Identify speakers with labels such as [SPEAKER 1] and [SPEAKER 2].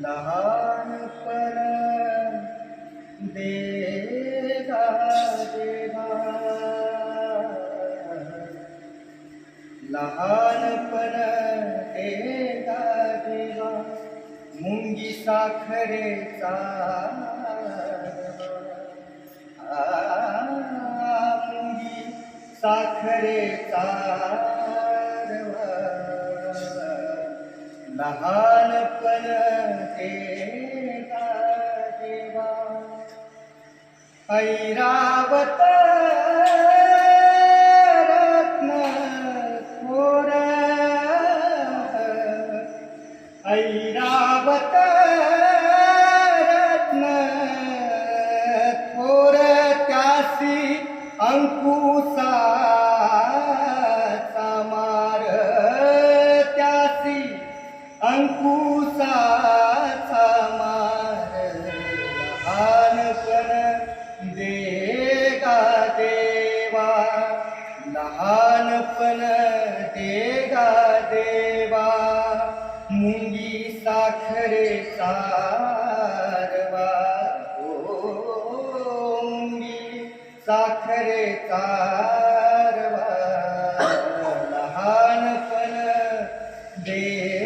[SPEAKER 1] लहानपण देगा देवा लहानपण देगा देवा मुंगी साखरेचा आ, मुंगी साखरेचा रवा. लहानपण ऐरावत रत्न स्फोर ऐरावत रत्न थोर त्यासी अंकुसा मार। त्यासी अंकुसाचा मार। लहानपण लहानपण देगा देवा मुंगी साखरेचा साखरेचा लहानपण दे